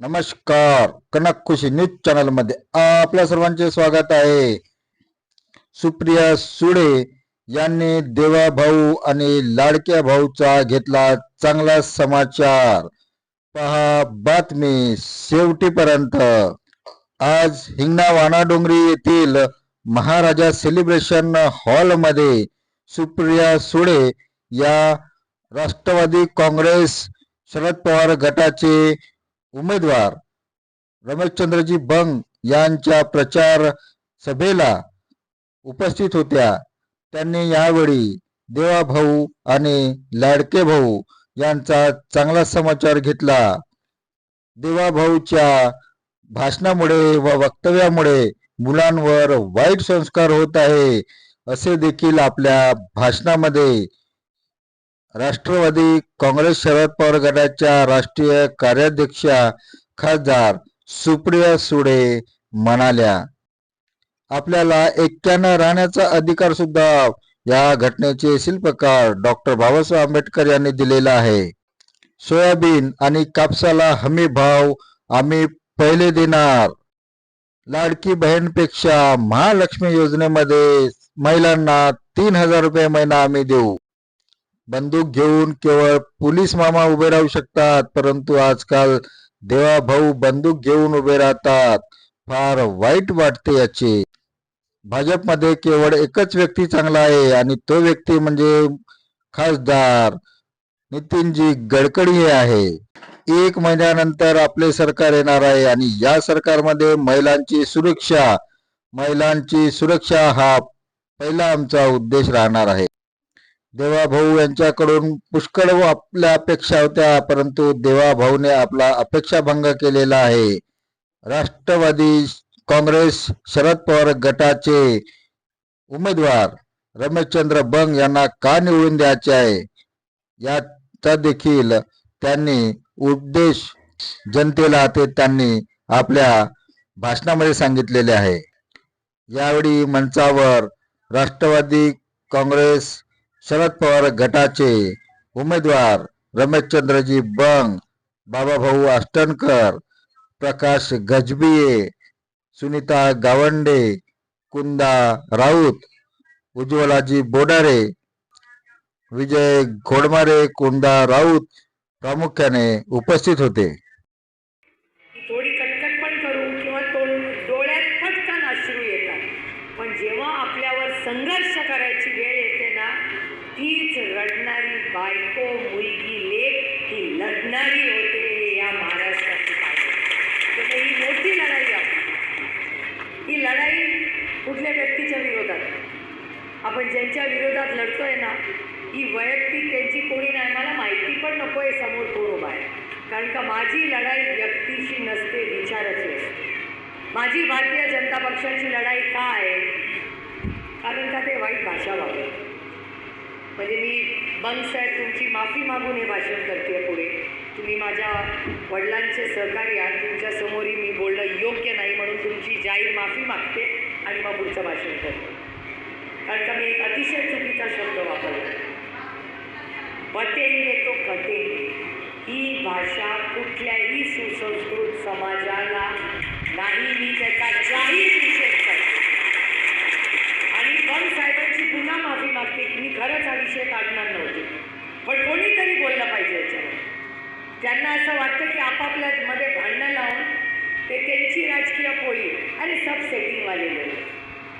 नमस्कार. कनक खुशी न्यूज चॅनलमध्ये आपल्या सर्वांचे स्वागत आहे. सुप्रिया सुळे यांनी देवा भाऊ आणि लाडक्या भाऊचा घेतला चांगला समाचार. पहा बातमी शेवटीपर्यंत. आज हिंगणा वाणाडोंगरी येथील महाराजा सेलिब्रेशन हॉलमध्ये सुप्रिया सुळे या राष्ट्रवादी काँग्रेस शरद पवार गटाचे उमेदवार रमेशचंद्रजी बंग यांच्या प्रचार सभेला उपस्थित होत्या. त्यांनी यावेळी देवाभाऊ आणि लाडके भाऊ यांचा चांगला समाचार घेतला. देवाभाऊच्या भाषणामुळे व वक्तव्यामुळे मुलांवर वाईट संस्कार होत आहे असे देखील आपल्या भाषणामध्ये राष्ट्रवादी काँग्रेस शरद पवार गटाच्या राष्ट्रीय कार्याध्यक्षा खासदार सुप्रिया सुळे म्हणाल्या आपल्याला एकट्यानं राहण्याचा अधिकार सुद्धा या घटनेचे शिल्पकार डॉक्टर बाबासाहेब आंबेडकर यांनी दिलेला आहे. सोयाबीन आणि कापसाला हमी भाव आम्ही पहिले देणार. लाडकी बहीणपेक्षा महालक्ष्मी योजनेमध्ये महिलांना तीन हजार रुपये महिना आम्ही देऊ. बंदूक घेऊन केवळ पोलीस मामा उभे राहू शकतात परंतु आजकाल देवा भाऊ बंदूक घेऊन उभे राहतात. फार वाईट वाटते याचे. भाजपमध्ये केवळ एकच व्यक्ती चांगला आहे आणि तो व्यक्ती म्हणजे खासदार नितीनजी गडकरी हे आहे. एक महिन्यानंतर आपले सरकार येणार आहे आणि या सरकारमध्ये महिलांची सुरक्षा महिलांची सुरक्षा हा पहिला आमचा उद्देश राहणार आहे. देवाभाऊ यांच्याकडून पुष्कळ व आपल्या अपेक्षा होत्या परंतु देवाभाऊने आपला अपेक्षा भंग केलेला आहे. राष्ट्रवादी काँग्रेस शरद पवार गटाचे उमेदवार रमेशचंद्र बंग यांना का निवडून द्यायचे आहे? याचा देखील त्यांनी उपदेश जनतेला ते त्यांनी आपल्या भाषणामध्ये सांगितलेले आहे. यावेळी मंचावर राष्ट्रवादी काँग्रेस शरद पवार गटाचे उमेदवार रमेशचंद्रजी बंग बाबाभाऊ आष्टनकर प्रकाश गजबिये सुनीता गावंडे कुंदा राऊत उज्ज्वलाजी बोडारे विजय घोडमारे कुंदा राऊत प्रामुख्याने उपस्थित होते थोडी कटकट पण करू किंवा तोंड डोळ्यात पटकन अश्रू येतात पण जेव्हा आपल्यावर संघर्ष करायची वेळ येते ना तीच रडणारी बायको मुलगी लेख ही लढणारी होते हे या महाराष्ट्राची पाहिजे तर ही मोठी लढाई आपली ही लढाई कुठल्या व्यक्तीच्या विरोधात आपण ज्यांच्या विरोधात लढतोय ना ही वैयक्तिक त्यांची कोणी नाही. मला माहिती पण नको आहे समोर कोण उभा आहे. कारण का माझी लढाई व्यक्तीशी नसते विचाराची असते माझी भारतीय जनता पक्षाची लढाई का आहे? कारण का ते वाईट भाषा वापरतात. म्हणजे मी बंग साहेब तुमची माफी मागून हे भाषण करते पुढे. तुम्ही माझ्या वडिलांचे सहकारी आहात. तुमच्यासमोरही मी बोलणं योग्य नाही म्हणून तुमची जाहीर माफी मागते आणि मग पुढचं भाषण करते. आता मी एक अतिशय चुकीचा शब्द वापरला. बटेंगे तो कटेंगे ही भाषा कुठल्याही सुसंस्कृत समाजाला नाही मी त्याचा जाहीर निषेध करते. आणि बन साहेबांची पुन्हा माफी मागते की मी खरंच हा विषय काढणार नव्हते. पण कोणीतरी बोललं पाहिजे याच्यावर. त्यांना असं वाटतं की आपापल्या मध्ये भांडणं लावून ते त्यांची राजकीय पोळी आणि सब सेटिंगवाले लोक.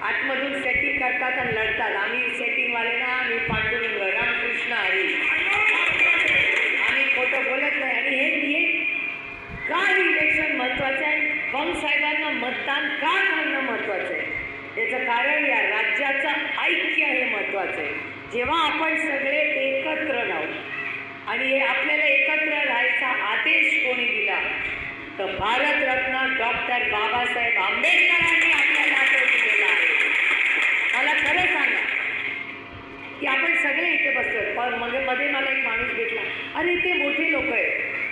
आतमधून सेटिंग करतात आणि लढतात. आम्ही सेटिंगवाले ना आम्ही पांडुरंग रामकृष्ण हरी आम्ही खोटं बोलत नाही. आणि हे हे का इलेक्शन महत्त्वाचं आहे. बंग साहेबांना मतदान का करणं महत्त्वाचं आहे? याचं कारण या राज्याचं ऐक्य हे महत्त्वाचं आहे. जेव्हा आपण सगळे एकत्र राहू आणि हे आपल्याला एकत्र राहायचा आदेश कोणी दिला तर भारतरत्न डॉक्टर बाबासाहेब आंबेडकरांनी खरं सांगा. की आपण सगळे इथे बसतो पण मध्ये मध्ये मला एक माणूस भेटला. अरे ते मोठे लोक आहेत.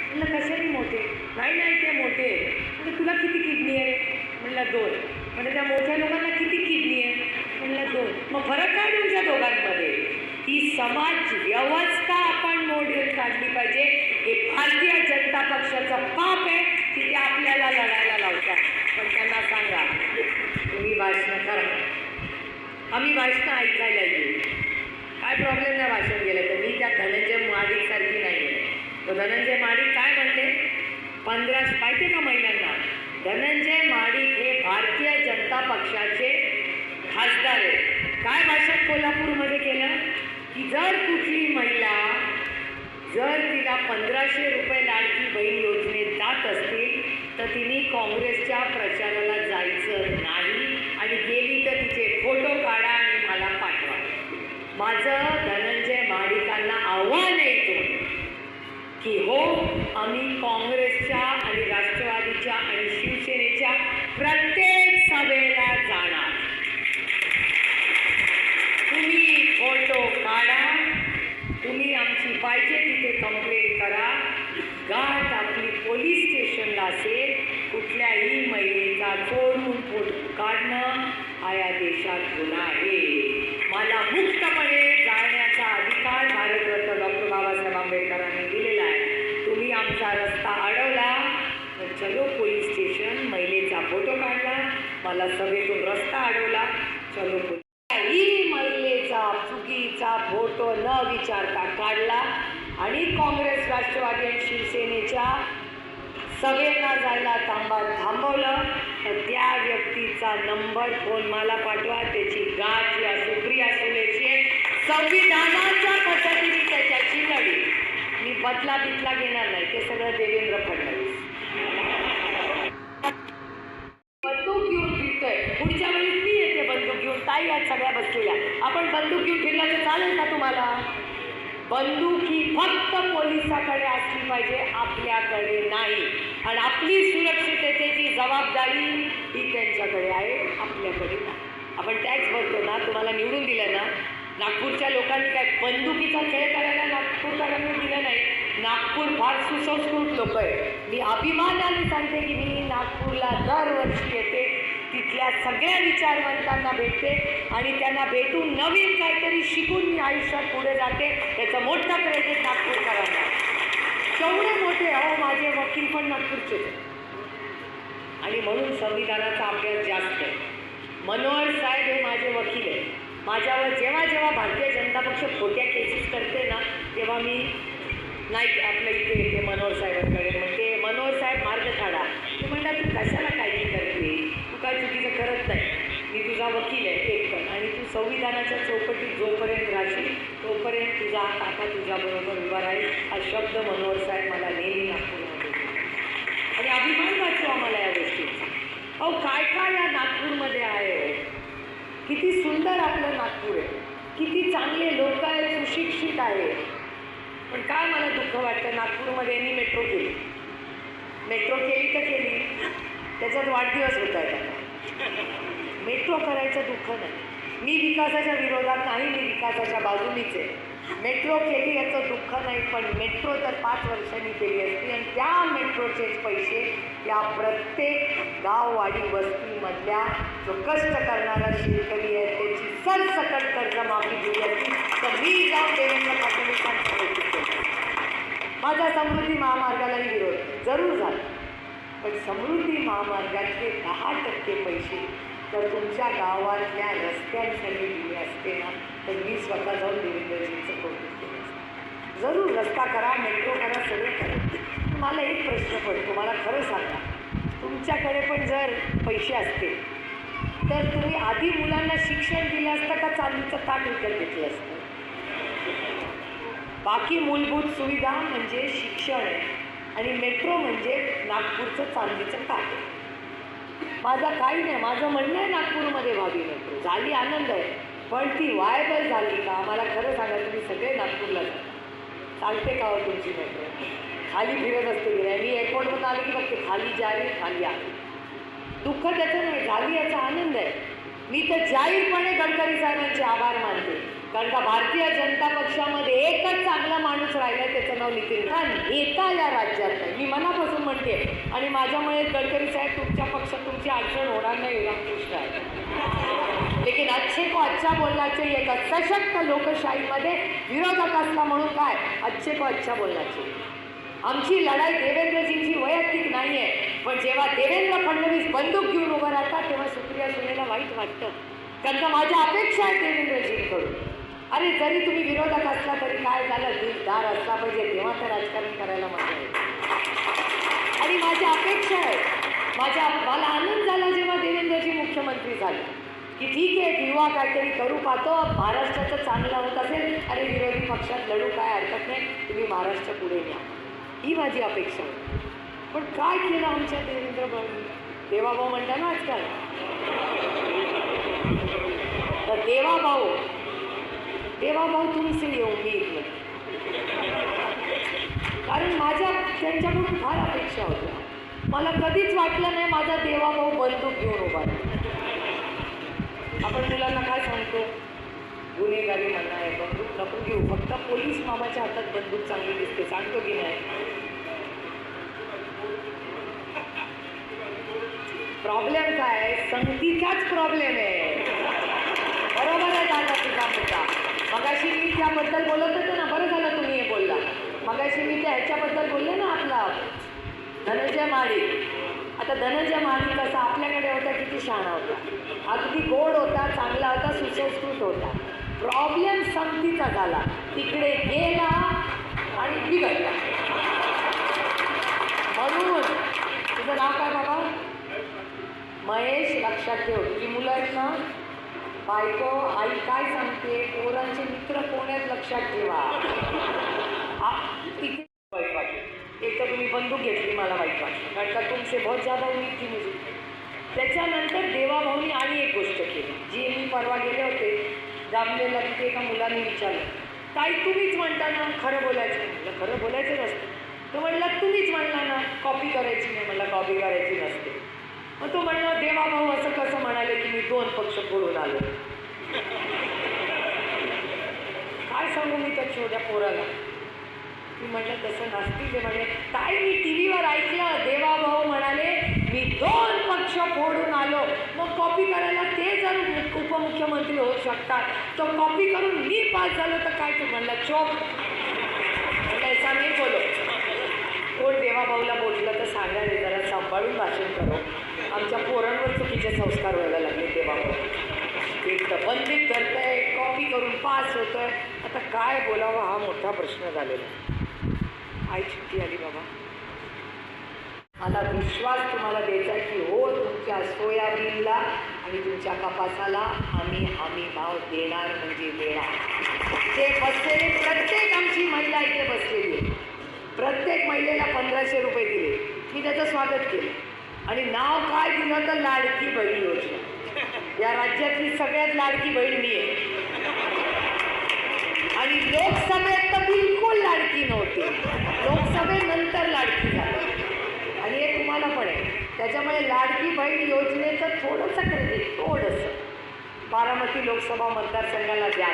म्हणलं कशाने मोठे? नाही नाही ते मोठे म्हणजे तुला किती किडनी आहे? म्हणलं दोन. म्हणजे त्या मोठ्या लोकांना किती किडनी आहे? म्हणलं दोन. मग फरक काय तुमच्या दोघांमध्ये? ही समाज व्यवस्था आपण मोडीवर काढली पाहिजे. हे भारतीय जनता पक्षाचं पाप आहे की ते आपल्याला लढायला लावतात. पण त्यांना सांगा तुम्ही भाषण करा. आम्ही भाषणं ऐकायला येऊ. काय प्रॉब्लेम नाही भाषण गेलं तर मी त्या धनंजय महाडिकसारखी नाही. आहे तर धनंजय महाडिक काय म्हणते? पंधरा माहिती का महिलांना? धनंजय महाडिक हे भारतीय जनता पक्षाचे खासदार आहे काय भाषण कोल्हापूरमध्ये केलं? की जर कुठली महिला जर तिला पंधराशे रुपये लाडकी बहीण योजनेत जात असतील तर तिने काँग्रेसच्या प्रचाराला जायचं नाही आणि गेली माझं धनंजय माडिकांना आव्हान येतो की हो आम्ही काँग्रेसच्या आणि राष्ट्रवादीच्या आणि शिवसेनेच्या प्रत्येक सभेला जाणार. तुम्ही फोटो काढा तुम्ही आमची पाहिजे तिथे कंप्लेंट करा. गाठ आपली पोलीस स्टेशनला असेल कुठल्याही महिलेचा चोरून फोटो काढणं हा या देशात गुन्हा आहे. मला मुक्तपणे जाण्याचा अधिकार भारतरत्न डॉक्टर बाबासाहेब आंबेडकरांनी दिलेला आहे. तुम्ही आमचा रस्ता अडवला तर चलो पोलीस स्टेशन महिलेचा फोटो काढला मला सभेतून रस्ता अडवला चलो पोलीस ही महिलेचा चुकीचा फोटो न विचारता काढला आणि काँग्रेस राष्ट्रवादी आणि शिवसेनेच्या सभेला जायला थांबा थांबवलं. तर त्या व्यक्तीचा नंबर फोन मला पाठवा. त्याची गाठ या सुप्रिया सुलेची आहे. संविधानाच्या पद्धतीने त्याच्याची लढी. मी बदला बितला घेणार नाही. ते सगळं देवेंद्र फडणवीस. बंदूक घेऊन फिरतोय. पुढच्या वेळी मी येते बंदूक घेऊन. ताई या सगळ्या बसलेल्या आपण बंदूक घेऊन फिरला तर चालेल का तुम्हाला? बंदूक ही फक्त पोलिसाकडे असली पाहिजे. आपल्याकडे नाही. आणि आपली सुरक्षिततेची जबाबदारी ही त्यांच्याकडे आहे आपल्याकडे नाही. आपण टॅक्स भरतो ना तुम्हाला निवडून दिलं ना नागपूरच्या लोकांनी काय बंदुकीचा खेळ करायला नागपूरकरांनी दिलं नाही? नागपूर फार सुसंस्कृत लोक आहे मी अभिमानाने सांगते की मी नागपूरला दरवर्षी येते तिथल्या सगळ्या विचारवंतांना भेटते आणि त्यांना भेटून नवीन काहीतरी शिकून मी आयुष्यात पुढे जाते. त्याचं मोठं क्रेडिट नागपूरकरांना केवढे मोठे अहो माझे वकील पण नागपूरचे. आणि म्हणून संविधानाचा अभ्यास जास्त आहे. मनोहर साहेब हे माझे वकील आहे माझ्यावर जेव्हा जेव्हा भारतीय जनता पक्ष खोट्या केसेस करते ना तेव्हा मी नाही आपल्या इथे येते मनोहर साहेबांकडे. म्हणते मनोहर साहेब मार्ग काढा. ते म्हणतात तू कशाला काळजी करते? तू काय चुकीचं करत नाही? मी तुझा वकील आहे. एक आणि तू संविधानाच्या चौकटीत जोपर्यंत राहशील तोपर्यंत तुझा काका तुझ्याबरोबर उभा राहील. हा शब्द मनोहर साहेब मला नेहमी नागपूरमध्ये आणि अभिमान वाटतो आम्हाला या गोष्टीचा. अहो काय काय या नागपूरमध्ये आहे? किती सुंदर आपलं नागपूर आहे. किती चांगले लोक आहेत सुशिक्षित आहे. पण काय मला दुःख वाटतं? नागपूरमध्ये यांनी मेट्रो केली. मेट्रो केली तर केली. त्याच्यात वाढदिवस होत आहे मेट्रो करायचं दुःख नाही. मी विकासाच्या विरोधात नाही मी विकासाच्या बाजूनीच आहे. मेट्रो केली याचं दुःख नाही पण मेट्रो तर पाच वर्षांनी केली असती आणि त्या मेट्रोचेच पैसे या प्रत्येक गाववाडी वस्तीमधल्या जो कष्ट करणारा शेतकरी आहे त्याची सरसकट कर्जमाफी दिली असती. तर मी जाऊन देवेंद्र फडणवीसांचं कौतुक माझा समृद्धी महामार्गालाही विरोध. जरूर झाला. पण समृद्धी महामार्गाचे दहा टक्के पैसे तर तुमच्या गावातल्या रस्त्यांसाठी दिली असते ना तर मी स्वतः जाऊन देवेंद्रजींचं कौतुक केलं असतं. जरूर रस्ता करा मेट्रो करा सगळं करा. तुम्हाला एक प्रश्न पडतो मला खरं सांगा. तुमच्याकडे पण जर पैसे असते तर तुम्ही आधी मुलांना शिक्षण दिलं असतं का चांदीचं ताट विकत घेतलं असतं? बाकी मूलभूत सुविधा म्हणजे शिक्षण आणि मेट्रो म्हणजे नागपूरचं चांदीचं ताट. माझं काही नाही माझं म्हणणं आहे नागपूरमध्ये व्हावी मेट्रो झाली आनंद आहे. पण ती वायबल झाली का? मला खरं सांगा तुम्ही सगळे नागपूरला जा. चालते का हो तुमची मेट्रो खाली फिरत असते मी एअरपोर्टमधून आले की बघते खाली जा खाली आली दुःख त्याचं नाही झाली याचा आनंद आहे. मी तर जाहीरपणे गडकरी साहेबांचे आभार मानते. कारण का भारतीय जनता पक्षामध्ये एक चांगला माणूस राहिला त्याचं नाव नितीन हा येता या राज्यात मी मनापासून म्हणते आणि माझ्यामुळे गडकरी साहेब तुमच्या पक्षात तुमची अडचण होणार नाही रामकृष्ण आहे. लेकिन अच्छे को अच्छा बोलण्याचे एक सशक्त लोकशाहीमध्ये विरोधक असला म्हणून काय? अच्छे को अच्छा बोलण्याचे आमची लढाई देवेंद्रजींची वैयक्तिक नाही आहे पण जेव्हा देवेंद्र फडणवीस बंदूक घेऊन उभं राहतात तेव्हा सुप्रिया सुनेला वाईट वाटतं. त्यांचा माझ्या अपेक्षा आहे देवेंद्रजींकडून. अरे जरी तुम्ही विरोधक असला तरी काय झालं? दिलदार असला पाहिजे. तेव्हा तर राजकारण करायला मजा येते आणि माझी अपेक्षा आहे माझ्या मला आनंद झाला जेव्हा देवेंद्रजी मुख्यमंत्री झाले. की ठीक आहे युवा काहीतरी करू पाहतो. महाराष्ट्राचं चांगलं होत असेल अरे विरोधी पक्षात लढू काय हरकत नाही. तुम्ही महाराष्ट्र पुढे न्या ही माझी अपेक्षा आहे. पण काय केलं आमच्या देवेंद्र देवाभाऊ म्हणता ना आजकाल? तर देवाभाऊ देवाभाऊ तुमचे येऊ मी कारण माझ्या त्यांच्याकडून फार अपेक्षा होत्या. मला कधीच वाटलं नाही माझा देवाभाऊ बंदूक घेऊन उभा आपण मुलांना काय सांगतो? गुन्हेगारी म्हणणं आहे बंदूक नको घेऊ. फक्त पोलीस मामाच्या हातात बंदूक चांगली दिसते. सांगतो की नाही? प्रॉब्लेम काय? संगतीचाच प्रॉब्लेम आहे. बरोबर आहे दादा तुझा मगाशी मी त्याबद्दल बोलत होतो ना बरं झालं तुम्ही हे बोलला. मगाशी मी त्या ह्याच्याबद्दल बोलले ना आपला. धनंजय माळी. आता धनंजय माळी कसा आपल्याकडे होता किती शहाणा होता. अगदी गोड होता चांगला होता सुसंस्कृत होता. प्रॉब्लेम संगतीचा झाला. तिकडे गेला आणि बिघडला. म्हणून तुझं नाव काय बाबा? महेश लक्षात ठेव. तुझी मुलं आहेत ना बायको आई काय सांगते? पोरांचे मित्र कोण आहेत लक्षात ठेवा? तिथे वाईट वाटलं एक तर तुम्ही बंदूक घेतली मला वाईट वाटलं कारण का तुमचे बहुत ज्यादा उमेद थी मुझे त्याच्यानंतर देवाभाऊनी आणि एक गोष्ट केली. जी मी परवा गेले होते जामलेला तिथे एका मुलाने विचारलं. ताई तुम्हीच म्हणता ना खरं बोलायचं? म्हटलं खरं बोलायचं नसतं. तो म्हणला तुम्हीच म्हणला ना कॉपी करायची नाही म्हणलं कॉपी करायची नसते. मग तो म्हणला देवाभाऊ असं कसं म्हणाले की मी दोन पक्ष फोडून आलो? काय सांगू मी त्या छोट्या पोराला? मी म्हटलं तसं नसतील ते म्हणे. काय मी टी व्हीवर ऐकलं देवाभाऊ म्हणाले मी दोन पक्ष फोडून आलो. मग कॉपी करायला ते जर उपमुख्यमंत्री होऊ शकतात. तर कॉपी करून मी पास झालो तर काय तू म्हणलं चोप म्हटलं, ऐसा नाही बोलो कोण बोललं तर सांगा रे जरा सांभाळून भाषण करो. आमच्या पोरांवर चुकीचे संस्कार व्हायला लागले तेव्हा एक बंदीत धरतंय कॉपी करून पास होतोय. आता काय बोलावं हा मोठा प्रश्न झालेला आई सुट्टी आली बाबा. मला विश्वास तुम्हाला द्यायचा आहे की हो तुमच्या सोयाबीनला आणि तुमच्या कपासाला आम्ही आम्ही भाव देणार म्हणजे देणार. ते बसलेले प्रत्येक आमची महिला इथे बसलेली आहे. प्रत्येक महिलेला पंधराशे रुपये दिले. मी त्याचं स्वागत केलं. आणि नाव काय दिलं तर लाडकी बहीण योजना. या राज्यातली सगळ्यात लाडकी बहीण मी आहे. आणि लोकसभेत तर बिलकुल लाडकी नव्हती. लोकसभेनंतर लाडकी झाली. आणि हे तुम्हाला पण आहे. त्याच्यामुळे लाडकी बहीण योजनेचं थोडंसं क्रेडिट थोडंसं. बारामती लोकसभा मतदारसंघाला द्या.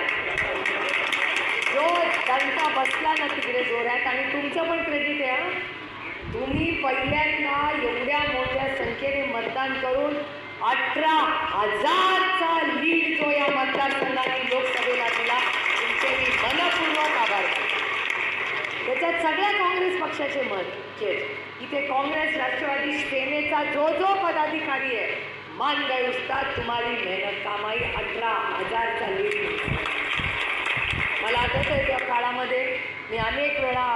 जो दणका बसला ना तिकडे जोरात आणि तुमचं पण क्रेडिट आहे तुम्ही पहिल्यांदा एवढ्या मोठ्या संख्येने मतदान करून अठरा हजारचा लीड जो या मतदारसंघाने लोकसभेला दिला तुमचे मी मनपूर्वक आभार. त्याच्यात सगळ्या काँग्रेस पक्षाचे मत जे इथे काँग्रेस राष्ट्रवादी सेनेचा जो जो पदाधिकारी आहे मान गए उस्ताद तुम्हारी मेहनत कामाई अठरा हजारचा लीड मला आठवतं आहे त्या काळामध्ये मी अनेक वेळा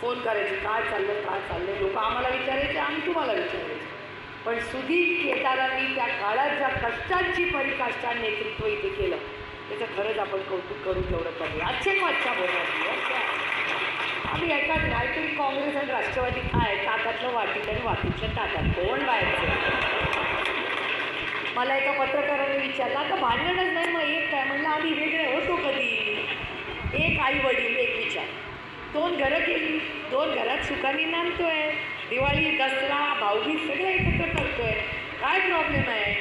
फोन करायचे काय चाललं काय चाललं लोक आम्हाला विचारायचे आम्ही तुम्हाला विचारायचे. पण सुधीर केदारांनी त्या काळात ज्या कष्टांची परिकाष्ठा नेतृत्व इथे केलं त्याचं खरंच आपण कौतुक करू तेवढं पाहिजे अच्छे को अच्छा आम्ही एका काहीतरी काँग्रेस आणि राष्ट्रवादी काय ताकातलं वाटीत आणि वाटीतलं ताकात कोण व्हायचं मला एका पत्रकाराने विचारलं आता भांडणच नाही मग एक काय? म्हणलं आम्ही वेगळे होतो कधी? एक आई वडील एक विचार. दोन घरं केली दोन घरात सुखाने नांदतोय. दिवाळी दसरा भाऊबीज सगळं एकत्र करतोय. काय प्रॉब्लेम आहे?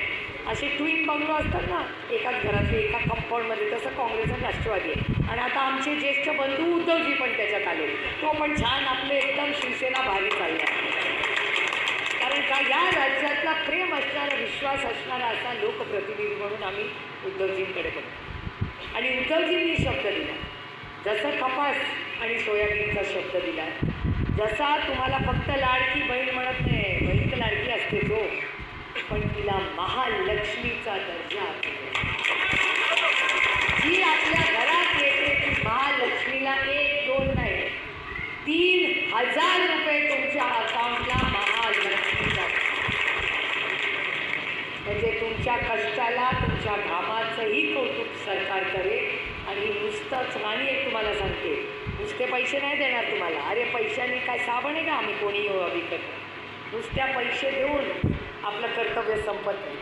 असे ट्विन बंगलो असतात ना एकाच घरातले एका कंपाऊंडमध्ये तसं काँग्रेस आणि राष्ट्रवादी आहे. आणि आता आमचे ज्येष्ठ बंधू उद्धवजी पण त्याच्यात आले तो पण छान आपले एकदम शिवसेना भारी चालला कारण का या राज्यातला प्रेम असणारा विश्वास असणारा असा लोकप्रतिनिधी म्हणून आम्ही उद्धवजींकडे बघतो. आणि उद्धवजींनी शब्द दिला. जसं कपास आणि सोयाबीनचा शब्द दिला जसा तुम्हाला फक्त लाडकी बहीण म्हणत नाही बहीण तर लाडकी असते तो पण तिला महालक्ष्मीचा दर्जा जी आपल्या घरात येते ती महालक्ष्मीला एक दोन नाही तीन हजार रुपये तुमच्या अकाउंटला महालक्ष्मी म्हणजे तुमच्या कष्टाला तुमच्या घामाचंही कौतुक सरकार करेल. नुसतंच आणि एक तुम्हाला सांगते नुसते पैसे नाही देणार तुम्हाला. अरे पैशाने काय साबण आहे का आम्ही कोणी विकत? नुसत्या पैसे देऊन आपलं कर्तव्य संपत नाही.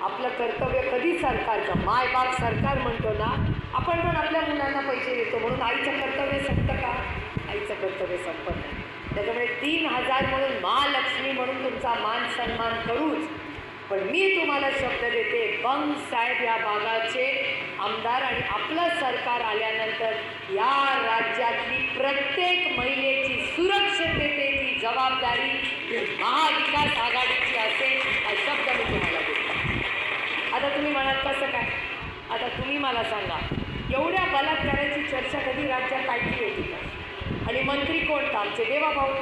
आपलं कर्तव्य कधी सरकारचं माय बाप सरकार म्हणतो ना आपण पण आपल्या मुलांना पैसे देतो म्हणून आईचं कर्तव्य संपतं का? आईचं कर्तव्य संपत नाही. त्याच्यामुळे तीन हजार म्हणून महालक्ष्मी म्हणून तुमचा मान सन्मान करूच. पण मी तुम्हाला शब्द देते बंग साहेब या भागाचे आमदार आणि आपलं सरकार आल्यानंतर या राज्यातली प्रत्येक महिलेची सुरक्षिततेची जबाबदारी ही महाविकास आघाडीची असेल हा शब्द मी तुम्हाला देतो. आता तुम्ही म्हणाल कसं काय? आता तुम्ही मला सांगा एवढ्या बलात्काराची चर्चा कधी राज्यात काढली होती का? आणि मंत्री कोणता आमचे देवाभाऊ.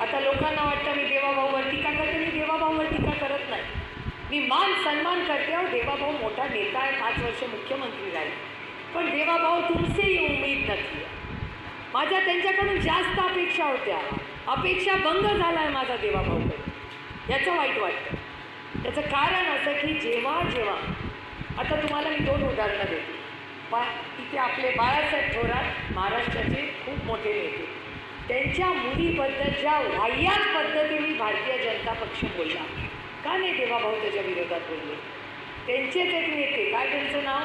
आता लोकांना वाटतं मी देवाभाऊवर टीका करते? मी देवाभाऊवर टीका करत नाही. मी मान सन्मान करते हो देवाभाऊ मोठा नेता आहे पाच वर्ष मुख्यमंत्री राहिले. पण देवाभाऊ तुमचीही उमेद नसली माझ्या त्यांच्याकडून जास्त अपेक्षा होत्या. अपेक्षा भंग झाला आहे माझा देवाभाऊकडे याचं वाईट वाटतं. त्याचं कारण असं की जेव्हा जेव्हा आता तुम्हाला मी दोन उदाहरणं देते. बा तिथे आपले बाळासाहेब थोरात महाराष्ट्राचे खूप मोठे नेते. त्यांच्या मुलीबद्दल ज्या वाह्यात पद्धतीने भारतीय जनता पक्ष बोलला. का नाही देवाभाऊ त्याच्या विरोधात बोलले? त्यांचेच एक नेते काय त्यांचं नाव?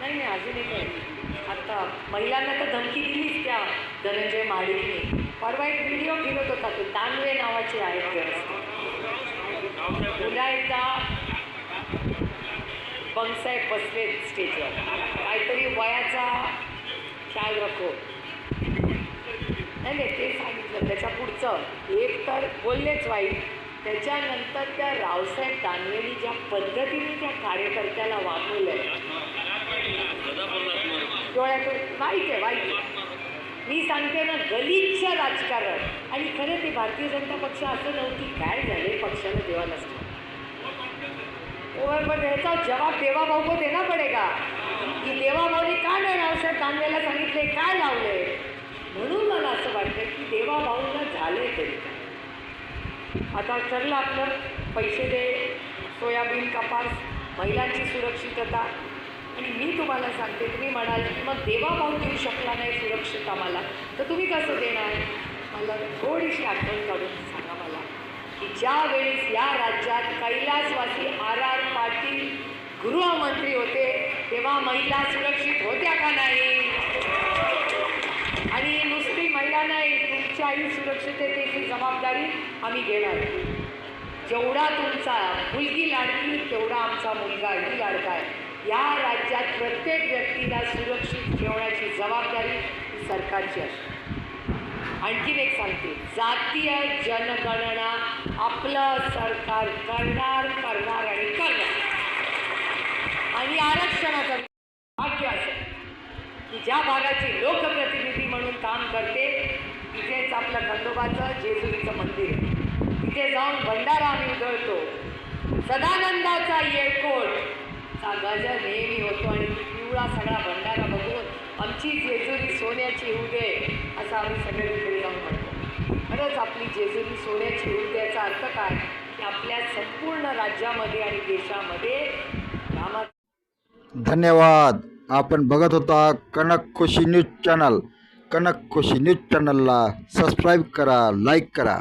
नाही नाही अजून एक आहे. आता महिलांना तर धमकी दिलीच त्या धनंजय माळीने परवा एक व्हिडिओ फिरत होता तो दानवे नावाचे आहेत ते. पुन्हा एकदा बंगसाहेब बसले स्टेजवर काहीतरी वयाचा ख्याल रखो. नाही नाही ते सांगितलं. त्याच्या पुढचं एक तर बोललेच वाईट. त्याच्यानंतर त्या रावसाहेब दानवेनी ज्या पद्धतीने त्या कार्यकर्त्याला वागवलं डोळ्यातून वाईट आहे वाईट आहे. मी सांगते ना गलिच्छ राजकारण आणि खरं ते भारतीय जनता पक्ष असं नव्हती काय झाले पक्षाने देवा नसतं और पण ह्याचा जवाब देवाभाऊ को देना पडेगा की देवाभाऊने का नाही रावसाहेब दानवेला सांगितले काय लावले म्हणून मला असं वाटतं की देवाभाऊला झाले तरी काय. आता ठरलं आपलं पैसे दे सोयाबीन कपास महिलांची सुरक्षितता. आणि मी तुम्हाला सांगते तुम्ही म्हणाल की मग देवाभाव देऊ शकला नाही सुरक्षित आम्हाला तर तुम्ही कसं देणार? मला थोडीशी आठवण काढून सांगा मला की ज्या वेळेस या राज्यात कैलासवासी आर आर पाटील गृहमंत्री होते तेव्हा महिला सुरक्षित होत्या का नाही आणि नुसती महिला लोकशाही सुरक्षिततेची जबाबदारी आम्ही घेणार. जेवढा तुमचा मुलगी लाडकी तेवढा आमचा मुलगा ही लाडका आहे. या राज्यात प्रत्येक व्यक्तीला सुरक्षित ठेवण्याची जबाबदारी ही सरकारची असते. आणखीन एक सांगते. जातीय जनगणना आपलं सरकार करणार करणार आणि करणार. आणि आरक्षणाचं भाग्य असेल. की ज्या भागाची लोकप्रतिनिधी म्हणून काम करते आपलं खंडोबाचं जेजुरीचं मंदिर. तिथे जाऊन भंडारा आम्ही उधळतो सदानंदाचा येळकोट चा गजर नेहमी होतो आणि पिवळा सगळा भंडारा बघून आमची जेजुरी सोन्याची होऊ दे असं आम्ही सगळे तिकडे जाऊन म्हणतो खरंच आपली जेजुरी सोन्याची होऊ अर्थ काय? की आपल्या संपूर्ण राज्यामध्ये आणि देशामध्ये धन्यवाद. आपण बघत होता Kanak Khushi news channel. Kanak Khushi news चॅनलला सबस्क्राईब करा लाईक करा